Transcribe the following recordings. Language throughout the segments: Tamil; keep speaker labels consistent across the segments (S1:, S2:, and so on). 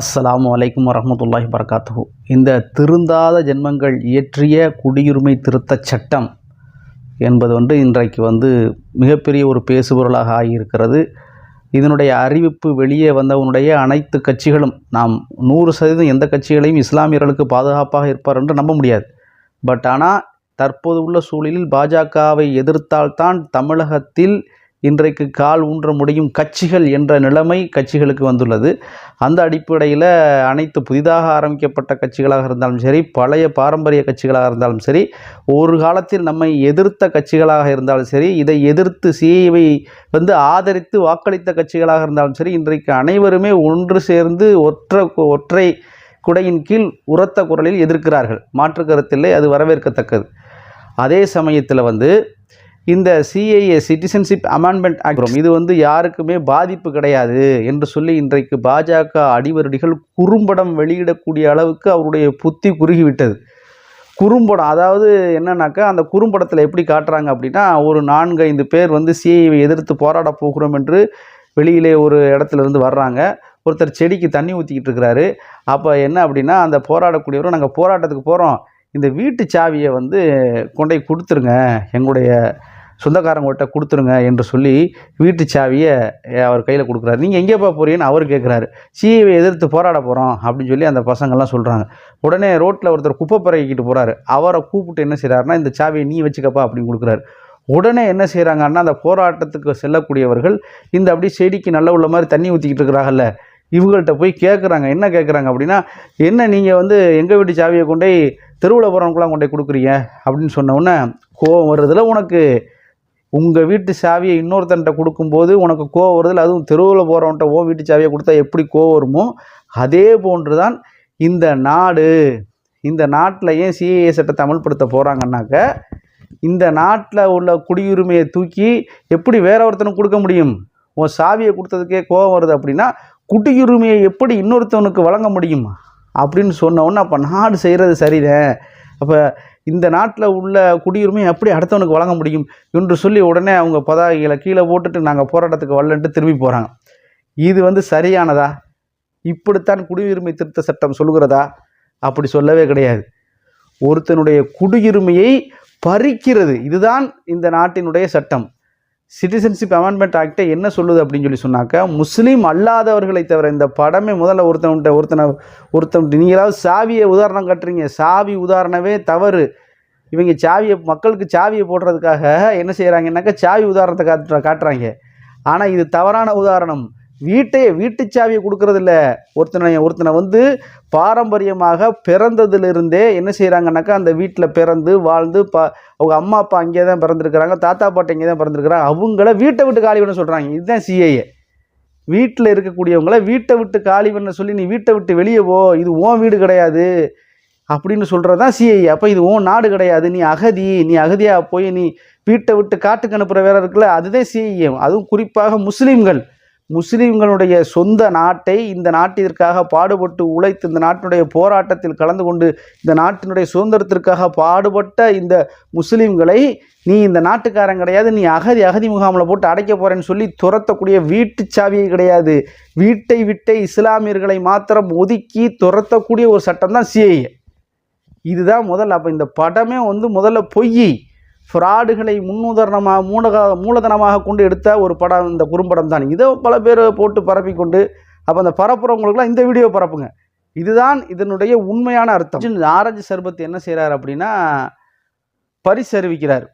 S1: அஸ்லாம் அலைக்கும் வரஹ்மத்துல்லாஹி வரகாத்து இந்த திருந்தாத ஜென்மங்கள் இயற்றிய குடியுரிமை திருத்தச் சட்டம் என்பது வந்து இன்றைக்கு வந்து மிகப்பெரிய ஒரு பேசுபொருளாக ஆகியிருக்கிறது. இதனுடைய அறிவிப்பு வெளியே வந்தவனுடைய அனைத்து கட்சிகளும் நாம் நூறு சதவீதம் எந்த கட்சிகளையும் இஸ்லாமியர்களுக்கு பாதுகாப்பாக இருப்பார் என்று நம்ப முடியாது. பட் ஆனால் தற்போது உள்ள சூழலில் பாஜகவை எதிர்த்தால்தான் தமிழகத்தில் இன்றைக்கு கால் ஊன்ற முடியும் கட்சிகள் என்ற நிலைமை கட்சிகளுக்கு வந்துள்ளது. அந்த அடிப்படையில் அனைத்து புதிதாக ஆரம்பிக்கப்பட்ட கட்சிகளாக இருந்தாலும் சரி பழைய பாரம்பரிய கட்சிகளாக இருந்தாலும் சரி ஒரு காலத்தில் நம்மை எதிர்த்த கட்சிகளாக இருந்தாலும் சரி இதை எதிர்த்து சிஐவை வந்து ஆதரித்து வாக்களித்த கட்சிகளாக இருந்தாலும் சரி இன்றைக்கு அனைவருமே ஒன்று சேர்ந்து ஒற்ற ஒற்றை குடையின் கீழ் உரத்த குரலில் எதிர்க்கிறார்கள். மாற்று கருத்தில்லை அது வரவேற்கத்தக்கது. அதே சமயத்தில் வந்து இந்த சிஏஏ சிட்டிசன்ஷிப் அமெண்ட்மெண்ட் ஆக்ட் இது வந்து யாருக்குமே பாதிப்பு கிடையாது என்று சொல்லி இன்றைக்கு பாஜக அடிவருடிகள் குறும்படம் வெளியிடக்கூடிய அளவுக்கு அவருடைய புத்தி குறுகிவிட்டது. குறும்படம் அதாவது என்னன்னாக்கா அந்த குறும்படத்தில் எப்படி காட்டுறாங்க அப்படின்னா ஒரு நான்கு ஐந்து பேர் வந்து சிஐவை எதிர்த்து போராட போகிறோம் என்று வெளியிலே ஒரு இடத்துல இருந்து வர்றாங்க. ஒருத்தர் செடிக்கு தண்ணி ஊற்றிக்கிட்டு இருக்கிறாரு. அப்போ என்ன அப்படின்னா அந்த போராடக்கூடியவரும் நாங்கள் போராட்டத்துக்கு போகிறோம் இந்த வீட்டு சாவியை வந்து கொண்டு போய் கொடுத்துருங்க. எங்களுடைய சொந்தக்காரங்கள்ட்ட கொடுத்துருங்க என்று சொல்லி வீட்டு சாவியை அவர் கையில் கொடுக்குறாரு. நீங்கள் எங்கேப்பா போறீங்கன்னு அவர் கேட்குறாரு சிஏவை எதிர்த்து போராட போகிறோம் அப்படின்னு சொல்லி அந்த பசங்கள்லாம் சொல்கிறாங்க உடனே ரோட்டில் ஒருத்தர் குப்பை பிறகிக்கிட்டு போகிறாரு அவரை கூப்பிட்டு என்ன செய்கிறாருன்னா இந்த சாவியை நீ வச்சுக்கப்பா அப்படின்னு கொடுக்குறாரு. உடனே என்ன செய்கிறாங்கன்னா அந்த போராட்டத்துக்கு செல்லக்கூடியவர்கள் இந்த அப்படியே செடிக்கு நல்ல உள்ள மாதிரி தண்ணி ஊற்றிக்கிட்டு இருக்கிறாங்கல்ல இவங்கள்ட்ட போய் கேட்குறாங்க என்ன கேட்குறாங்க அப்படின்னா என்ன நீங்கள் வந்து எங்கள் வீட்டு சாவியை கொண்டு போய் தெருவில் போகிறவங்களாம் கொண்டு கொடுக்குறீங்க அப்படின்னு சொன்னோன்னே கோவம் வருதில் உனக்கு உங்கள் வீட்டு சாவியை இன்னொருத்தன்ட்ட கொடுக்கும்போது உனக்கு கோவம் வருதில் அதுவும் தெருவில் போகிறவன்ட்ட ஓ வீட்டு சாவியை கொடுத்தா எப்படி கோவம் வருமோ அதே போன்று தான் இந்த நாடு இந்த நாட்டில் ஏன் சிஏஏ சட்டத்தை அமல்படுத்த போகிறாங்கன்னாக்க இந்த நாட்டில் உள்ள குடியுரிமையை தூக்கி எப்படி வேற ஒருத்தனுக்கு கொடுக்க முடியும்? உன் சாவியை கொடுத்ததுக்கே கோவம் வருது அப்படின்னா குடியுரிமையை எப்படி இன்னொருத்தவனுக்கு வழங்க முடியும்? அப்படின்னு சொன்னவுடனே அப்போ நாடு செய்கிறது சரிதான் அப்போ இந்த நாட்டில் உள்ள குடியுரிமை எப்படி அடுத்தவனுக்கு வழங்க முடியும் என்று சொல்லி உடனே அவங்க பதாகைகளை கீழே போட்டுட்டு நாங்கள் போராட்டத்துக்கு வரலன்ட்டு திரும்பி போகிறாங்க இது வந்து சரியானதா? இப்படித்தான் குடியுரிமை திருத்த சட்டம் சொல்கிறதா அப்படி சொல்லவே கிடையாது. ஒருத்தனுடைய குடியுரிமையை பறிக்கிறது. இதுதான் இந்த நாட்டினுடைய சட்டம். சிட்டிசன்ஷிப் அமெண்ட்மெண்ட் ஆக்டை என்ன சொல்லுது அப்படின்னு சொல்லி சொன்னாக்க முஸ்லீம் அல்லாதவர்களை தவிர இந்த படமே முதல்ல ஒருத்தவன்ட்ட ஒருத்தனை ஒருத்தன் நீங்களாவது சாவியை உதாரணம் காட்டுறீங்க. சாவி உதாரணமே தவறு. இவங்க சாவியை மக்களுக்கு சாவியை போடுறதுக்காக என்ன செய்கிறாங்கன்னாக்கா சாவி உதாரணத்தை காட்டுற காட்டுறாங்க. ஆனால் இது தவறான உதாரணம். வீட்டை வீட்டு சாவியை கொடுக்கறதில்ல. ஒருத்தனை ஒருத்தனை வந்து பாரம்பரியமாக பிறந்ததுலேருந்தே என்ன செய்கிறாங்கன்னாக்கா அந்த வீட்டில் பிறந்து வாழ்ந்து பா அவங்க அம்மா அப்பா அங்கேயே தான் பிறந்திருக்கிறாங்க தாத்தா பாட்டி இங்கே தான் பிறந்திருக்கிறாங்க. அவங்கள வீட்டை விட்டு காலி பண்ண சொல்கிறாங்க இதுதான் சிஏஏ வீட்டில் இருக்கக்கூடியவங்கள வீட்டை விட்டு காலி பண்ண சொல்லி நீ வீட்டை விட்டு வெளியே போ. இது ஓன் வீடு கிடையாது. அப்படின்னு சொல்கிறது தான் சிஐஏ அப்போ இது ஓன் நாடு கிடையாது. நீ அகதி. நீ அகதியாக போய் நீ வீட்டை விட்டு காட்டுக்கு அனுப்புகிற வேற இருக்குல்ல அதுதான் சிஐஏ அதுவும் குறிப்பாக முஸ்லீம்கள். முஸ்லீம்களுடைய சொந்த நாட்டை இந்த நாட்டிற்காக பாடுபட்டு உழைத்து இந்த நாட்டினுடைய போராட்டத்தில் கலந்து கொண்டு இந்த நாட்டினுடைய சுதந்திரத்திற்காக பாடுபட்ட இந்த முஸ்லீம்களை நீ இந்த நாட்டுக்காரன் கிடையாது நீ அகதி அகதி முகாமில் போட்டு அடைக்க போகிறேன்னு சொல்லி துரத்தக்கூடிய வீட்டு சாவியை கிடையாது. வீட்டை விட்டே இஸ்லாமியர்களை மாத்திரம் ஒதுக்கி துரத்தக்கூடிய ஒரு சட்டம் தான் சிஐஏ இதுதான் முதல்ல அப்போ இந்த படமே வந்து முதல்ல பொய். ஃப்ராடுகளை முன்னுதாரணமாக மூலக மூலதனமாக கொண்டு எடுத்த ஒரு படம் இந்த குறும்படம் தான் இதை பல பேர் போட்டு பரப்பி கொண்டு அப்போ அந்த பரப்புறவங்களுக்குலாம் இந்த வீடியோ பரப்புங்க. இதுதான் இதனுடைய உண்மையான அர்த்தம். ஆரஞ்சு சர்பத் என்ன செய்கிறார் அப்படின்னா பரிசு அறிவிக்கிறார்.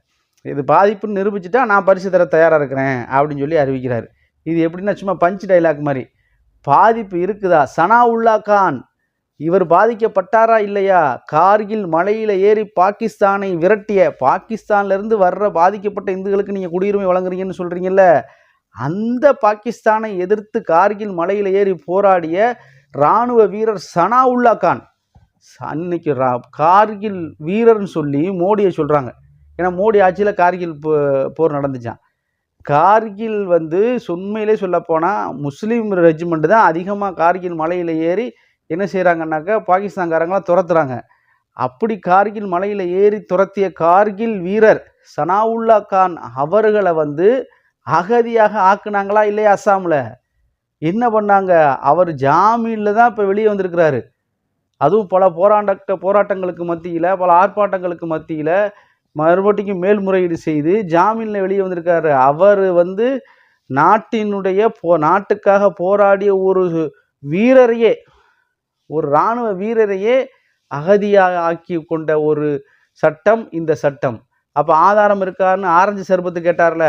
S1: இது பாதிப்புன்னு நிரூபிச்சுட்டா நான் பரிசு தர தயாராக இருக்கிறேன் அப்படின்னு சொல்லி அறிவிக்கிறார். இது எப்படின்னா சும்மா பஞ்ச் டைலாக் மாதிரி. பாதிப்பு இருக்குதா? சனாவுல்லா கான். இவர் பாதிக்கப்பட்டாரா இல்லையா? கார்கில் மலையில் ஏறி பாகிஸ்தானை விரட்டிய பாகிஸ்தான்லேருந்து வர்ற பாதிக்கப்பட்ட இந்துக்களுக்கு நீங்கள் குடியுரிமை வழங்குறீங்கன்னு சொல்கிறீங்கல்ல அந்த பாகிஸ்தானை எதிர்த்து கார்கில் மலையில் ஏறி போராடிய இராணுவ வீரர் சனாவுல்லா கான். அன்னைக்கு ரா கார்கில் வீரர்னு சொல்லி மோடியை சொல்கிறாங்க ஏன்னா மோடி ஆட்சியில் கார்கில் போ போர் நடந்துச்சான் கார்கில் வந்து உண்மையிலே சொல்லப்போனால் முஸ்லீம் ரெஜிமெண்ட் தான் அதிகமாக கார்கில் மலையில் ஏறி என்ன செய்கிறாங்கன்னாக்கா பாகிஸ்தான்காரங்களாம் துரத்துறாங்க. அப்படி கார்கில் மலையில் ஏறி துரத்திய கார்கில் வீரர் சனாவுல்லா கான் அவர்களை வந்து அகதியாக ஆக்குனாங்களா இல்லையா அஸ்ஸாமில் என்ன பண்ணாங்க? அவர் ஜாமீனில் தான் இப்போ வெளியே வந்திருக்கிறாரு. அதுவும் பல போராட்ட போராட்டங்களுக்கு மத்தியில் பல ஆர்ப்பாட்டங்களுக்கு மத்தியில் மறுபடியும் மேல்முறையீடு செய்து ஜாமீனில் வெளியே வந்திருக்காரு. அவர் வந்து நாட்டினுடைய போ நாட்டுக்காக போராடிய ஒரு வீரரையே ஒரு இராணுவ வீரரையே அகதியாக ஆக்கி கொண்ட ஒரு சட்டம் இந்த சட்டம். அப்போ ஆதாரம் இருக்காருன்னு ஆரஞ்சு சர்பத்து கேட்டார்ல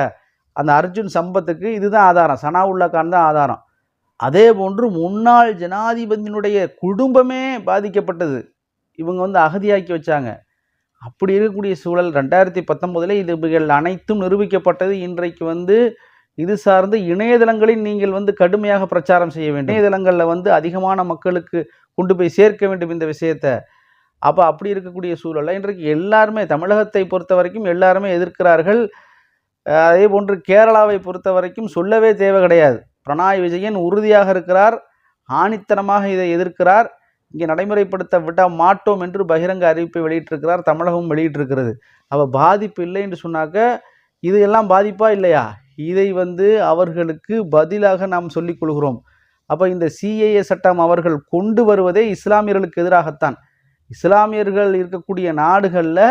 S1: அந்த அர்ஜுன் சம்பத்துக்கு இதுதான் ஆதாரம் சனாவுல்லா கான் தான் ஆதாரம். அதே போன்று முன்னாள் ஜனாதிபதியினுடைய குடும்பமே பாதிக்கப்பட்டது. இவங்க வந்து அகதியாக்கி வச்சாங்க. அப்படி இருக்கக்கூடிய சூழல் ரெண்டாயிரத்தி பத்தொம்போதில் இதுகள் அனைத்தும் நிரூபிக்கப்பட்டது. இன்றைக்கு வந்து இது சார்ந்து இணையதளங்களில் நீங்கள் வந்து கடுமையாக பிரச்சாரம் செய்ய வேண்டும். இணையதளங்களில் வந்து அதிகமான மக்களுக்கு கொண்டு போய் சேர்க்க வேண்டும் இந்த விஷயத்தை. அப்போ அப்படி இருக்கக்கூடிய சூழலில் இன்றைக்கு எல்லாருமே தமிழகத்தை பொறுத்த வரைக்கும் எல்லாருமே எதிர்க்கிறார்கள். அதே போன்று கேரளாவை பொறுத்த வரைக்கும் சொல்லவே தேவை கிடையாது. பிரணாய் விஜயன் உறுதியாக இருக்கிறார். ஆணித்தனமாக இதை எதிர்க்கிறார். இங்கே நடைமுறைப்படுத்த விட மாட்டோம் என்று பகிரங்க அறிவிப்பை வெளியிட்டிருக்கிறார். தமிழகமும் வெளியிட்டிருக்கிறது. அப்போ பாதிப்பு இல்லை என்று சொன்னாக்க இது எல்லாம் பாதிப்பா இல்லையா? இதை வந்து அவர்களுக்கு பதிலாக நாம் சொல்லிக் கொள்கிறோம். அப்போ இந்த சிஏஏ சட்டம் அவர்கள் கொண்டு வருவதே இஸ்லாமியர்களுக்கு எதிராகத்தான். இஸ்லாமியர்கள் இருக்கக்கூடிய நாடுகளில்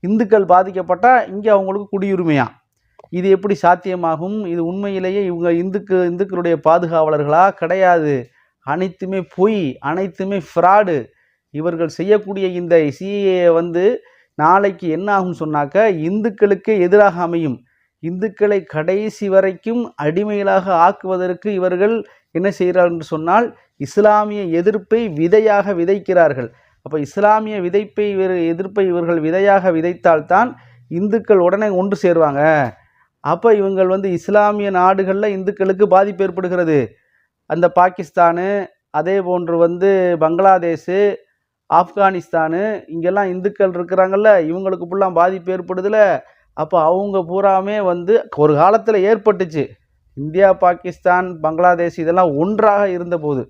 S1: இந்துக்கள் பாதிக்கப்பட்டால் இங்கே அவங்களுக்கு குடியுரிமையா? இது எப்படி சாத்தியமாகும்? இது உண்மையிலேயே இவங்க இந்துக்கு இந்துக்களுடைய பாதுகாவலர்களா? கிடையாது. அனைத்துமே பொய் அனைத்துமே ஃப்ராடு. இவர்கள் செய்யக்கூடிய இந்த சிஏ வந்து நாளைக்கு என்ன ஆகும் சொன்னாக்க இந்துக்களுக்கு எதிராக அமையும். இந்துக்களை கடைசி வரைக்கும் அடிமைகளாக ஆக்குவதற்கு இவர்கள் என்ன செய்கிறார் என்று சொன்னால் இஸ்லாமிய எதிர்ப்பை விதையாக விதைக்கிறார்கள். அப்போ இஸ்லாமிய விதைப்பை இவர் எதிர்ப்பை இவர்கள் விதையாக விதைத்தால்தான் இந்துக்கள் உடனே ஒன்று சேருவாங்க. அப்போ இவங்கள் வந்து இஸ்லாமிய நாடுகளில் இந்துக்களுக்கு பாதிப்பு ஏற்படுகிறது. அந்த பாகிஸ்தானு அதே போன்று வந்து பங்களாதேஷு ஆப்கானிஸ்தானு இங்கெல்லாம் இந்துக்கள் இருக்கிறாங்கல்ல இவங்களுக்கு ஃபுல்லாக பாதிப்பு ஏற்படுதுல. அப்போ அவங்க பூராமே வந்து ஒரு காலத்தில் ஏற்பட்டுச்சு. இந்தியா பாகிஸ்தான் பங்களாதேஷ் இதெல்லாம் ஒன்றாக இருந்தபோது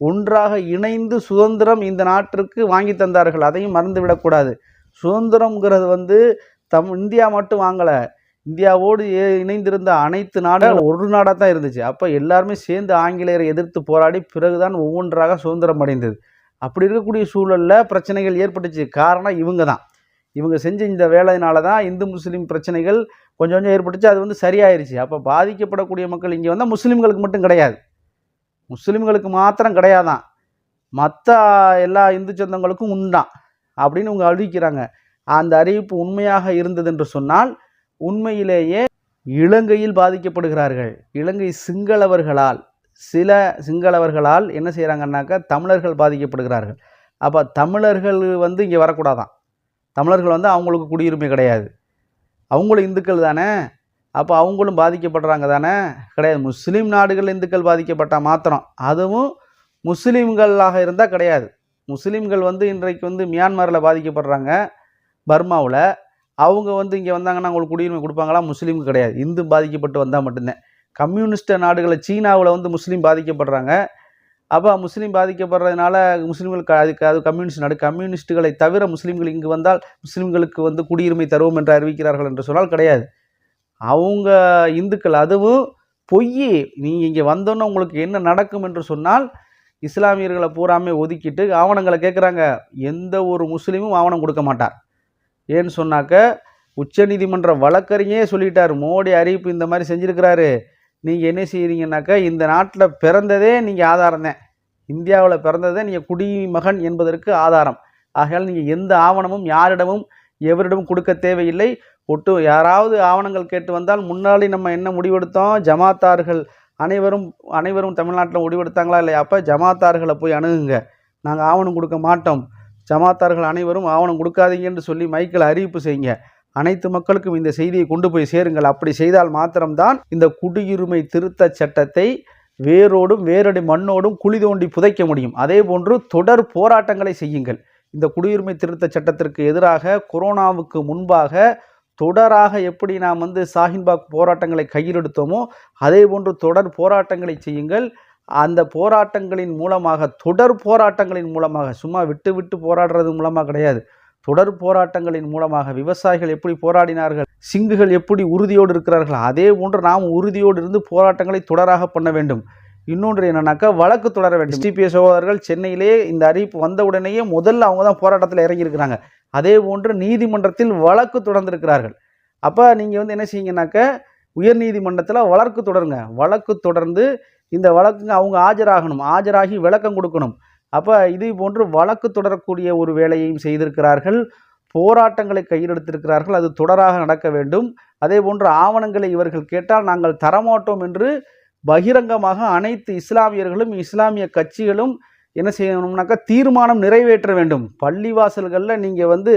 S1: ஒன்றாக இணைந்து சுதந்திரம் இந்த நாட்டிற்கு வாங்கி தந்தார்கள். அதையும் மறந்து விடக்கூடாது சுதந்திரம்ங்கிறது வந்து தம் இந்தியா மட்டும் வாங்கலை. இந்தியாவோடு இணைந்திருந்த அனைத்து நாடுகள் ஒரு நாடாக தான் இருந்துச்சு. அப்போ எல்லாருமே சேர்ந்து ஆங்கிலேயரை எதிர்த்து போராடி பிறகுதான் ஒவ்வொன்றாக சுதந்திரம் அடைந்தது. அப்படி இருக்கக்கூடிய சூழலில் பிரச்சனைகள் ஏற்பட்டுச்சு. காரணம் இவங்க தான் இவங்க செஞ்ச இந்த வேலையினால தான் இந்து முஸ்லீம் பிரச்சனைகள் கொஞ்சம் கொஞ்சம் ஏற்பட்டுச்சு. அது வந்து சரியாயிருச்சு. அப்போ பாதிக்கப்படக்கூடிய மக்கள் இங்கே வந்தால் முஸ்லீம்களுக்கு மட்டும் கிடையாது. முஸ்லீம்களுக்கு மாத்திரம் கிடையாதான். மற்ற எல்லா இந்து சொந்தங்களுக்கும் உண்டான் அப்படின்னு இவங்க அறிவிக்கிறாங்க. அந்த அறிவிப்பு உண்மையாக இருந்தது என்று சொன்னால் உண்மையிலேயே இலங்கையில் பாதிக்கப்படுகிறார்கள். இலங்கை சிங்களவர்களால் சில சிங்களவர்களால் என்ன செய்கிறாங்கன்னாக்கா தமிழர்கள் பாதிக்கப்படுகிறார்கள். அப்போ தமிழர்கள் வந்து இங்கே வரக்கூடாதான். தமிழர்கள் வந்து அவங்களுக்கு குடியுரிமை கிடையாது. அவங்களும் இந்துக்கள் தானே? அப்போ அவங்களும் பாதிக்கப்படுறாங்க தானே? கிடையாது. முஸ்லீம் நாடுகள் இந்துக்கள் பாதிக்கப்பட்டால் மாத்திரம். அதுவும் முஸ்லீம்களாக இருந்தால் கிடையாது. முஸ்லீம்கள் வந்து இன்றைக்கு வந்து மியான்மரில் பாதிக்கப்படுறாங்க. பர்மாவில். அவங்க வந்து இங்கே வந்தாங்கன்னா அவங்களுக்கு குடியுரிமை கொடுப்பாங்களா? முஸ்லீம் கிடையாது. இந்து பாதிக்கப்பட்டு வந்தால் மட்டும்தான். கம்யூனிஸ்ட் நாடுகளை சீனாவில் வந்து முஸ்லீம் பாதிக்கப்படுறாங்க. அப்போ முஸ்லீம் பாதிக்கப்படுறதுனால முஸ்லீம்களுக்கு அதுக்கு அது கம்யூனிஸ்ட் நாடு கம்யூனிஸ்ட்டுகளை தவிர முஸ்லீம்கள் இங்கு வந்தால் முஸ்லீம்களுக்கு வந்து குடியுரிமை தருவோம் என்று அறிவிக்கிறார்கள் என்று சொன்னால் கிடையாது. அவங்க இந்துக்கள் அதுவும் பொய் நீங்கள் இங்கே வந்தோன்னே உங்களுக்கு என்ன நடக்கும் என்று சொன்னால் இஸ்லாமியர்களை பூராமே ஒதுக்கிட்டு ஆவணங்களை கேட்குறாங்க. எந்த ஒரு முஸ்லீமும் ஆவணம் கொடுக்க மாட்டார். ஏன்னு சொன்னாக்க உச்சநீதிமன்ற வழக்கறிஞே சொல்லிட்டார். மோடி அறிவிப்பு இந்த மாதிரி செஞ்சுருக்கிறாரு. நீங்கள் என்ன செய்கிறீங்கனாக்கா இந்த நாட்டில் பிறந்ததே நீங்கள் ஆதாரம் தான். இந்தியாவில் பிறந்ததே நீங்கள் குடிமகன் என்பதற்கு ஆதாரம். ஆகையால் நீங்கள் எந்த ஆவணமும் யாரிடமும் எவரிடமும் கொடுக்க தேவையில்லை. ஒட்டு யாராவது ஆவணங்கள் கேட்டு வந்தால் முன்னாடி நம்ம என்ன முடிவெடுத்தோம்? ஜமாத்தார்கள் அனைவரும் அனைவரும் தமிழ்நாட்டில் முடிவெடுத்தாங்களா இல்லையா? அப்போ ஜமாத்தார்களை போய் அணுகுங்க. நாங்கள் ஆவணம் கொடுக்க மாட்டோம். ஜமாத்தார்கள் அனைவரும் ஆவணம் கொடுக்காதீங்கன்னு சொல்லி மைக்கில் அறிவிப்பு செய்யுங்க. அனைத்து மக்களுக்கும் இந்த செய்தியை கொண்டு போய் சேருங்கள். அப்படி செய்தால் மாத்திரம்தான் இந்த குடியுரிமை திருத்த சட்டத்தை வேரோடும் வேரடி மண்ணோடும் குழி தோண்டி புதைக்க முடியும். அதே போன்று தொடர் போராட்டங்களை செய்யுங்கள். இந்த குடியுரிமை திருத்த சட்டத்திற்கு எதிராக கொரோனாவுக்கு முன்பாக தொடராக எப்படி நாம் வந்து சாஹின்பாக் போராட்டங்களை கையில் எடுத்தோமோ அதே போன்று தொடர் போராட்டங்களை செய்யுங்கள். அந்த போராட்டங்களின் மூலமாக தொடர் போராட்டங்களின் மூலமாக சும்மா விட்டு விட்டு போராடுறது மூலமாக கிடையாது. தொடர் போராட்டங்களின் மூலமாக விவசாயிகள் எப்படி போராடினார்கள்? சிங்குகள் எப்படி உறுதியோடு இருக்கிறார்கள் அதே போன்று நாம் உறுதியோடு இருந்து போராட்டங்களை தொடராக பண்ண வேண்டும். இன்னொன்று என்னன்னாக்கா வழக்கு தொடர வேண்டும். டிபிஎஸ் சகோதரர்கள் சென்னையிலே இந்த அறிவிப்பு வந்த உடனேயே முதல்ல அவங்க தான் போராட்டத்தில் இறங்கியிருக்கிறாங்க. அதே போன்று நீதிமன்றத்தில் வழக்கு தொடர்ந்திருக்கிறார்கள். அப்போ நீங்கள் வந்து என்ன செய்யுங்கனாக்க உயர் நீதிமன்றத்தில் வழக்கு தொடருங்க. வழக்கு தொடர்ந்து இந்த வழக்குங்க அவங்க ஆஜராகணும். ஆஜராகி விளக்கம் கொடுக்கணும். அப்போ இது போன்று வழக்கு தொடரக்கூடிய ஒரு வேலையையும் செய்திருக்கிறார்கள். போராட்டங்களை கையில் எடுத்திருக்கிறார்கள் அது தொடராக நடக்க வேண்டும். அதே போன்று ஆவணங்களை இவர்கள் கேட்டால் நாங்கள் தரமாட்டோம் என்று பகிரங்கமாக அனைத்து இஸ்லாமியர்களும் இஸ்லாமிய கட்சிகளும் என்ன செய்யணும்னாக்கா தீர்மானம் நிறைவேற்ற வேண்டும். பள்ளிவாசல்களில் நீங்கள் வந்து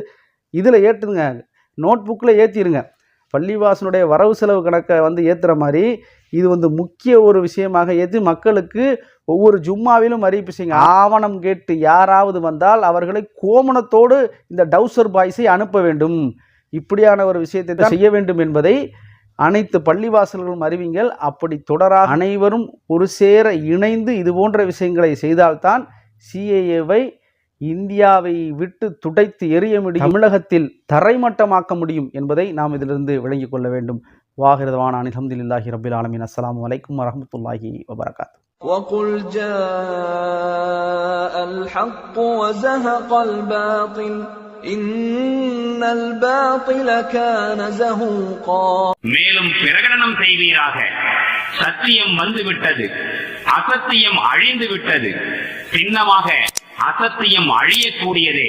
S1: இதில் ஏற்றுங்க நோட் புக்கில் பள்ளிவாசனுடைய வரவு செலவு கணக்கை வந்து ஏற்றுற மாதிரி இது வந்து முக்கிய ஒரு விஷயமாக ஏற்றி மக்களுக்கு ஒவ்வொரு ஜும்மாவிலும் அறிவிப்பு செய்யுங்க. ஆவணம் கேட்டு யாராவது வந்தால் அவர்களை கோமணத்தோடு இந்த டவுசர் பாய்ஸை அனுப்ப வேண்டும். இப்படியான ஒரு விஷயத்தை தான் செய்ய வேண்டும் என்பதை அனைத்து பள்ளிவாசல்களும் அறிவிங்கள். அப்படி தொடராக அனைவரும் ஒரு சேர இணைந்து இது போன்ற விஷயங்களை செய்தால்தான் சிஏஏவை இந்தியாவை விட்டு துடைத்து எறிய முடியும். தமிழகத்தில் தரைமட்டமாக்க முடியும் என்பதை நாம் இதிலிருந்து விளங்கிக் கொள்ள வேண்டும். வாகிரதவான அனிலம்துல்லாஹி ரபில் ஆலமின் அஸ்ஸலாமு அலைக்கும் வரஹமத்துல்லாஹி வபரகாத்
S2: وقل جاء الحق وزهق الباطل إن الباطل كان زهوقا
S3: மேலும் பிரகடனம் செய்வீராக சத்தியம் வந்துவிட்டது அசத்தியம் அழிந்து விட்டது சின்னமாக அசத்தியம் அழியக்கூடியதே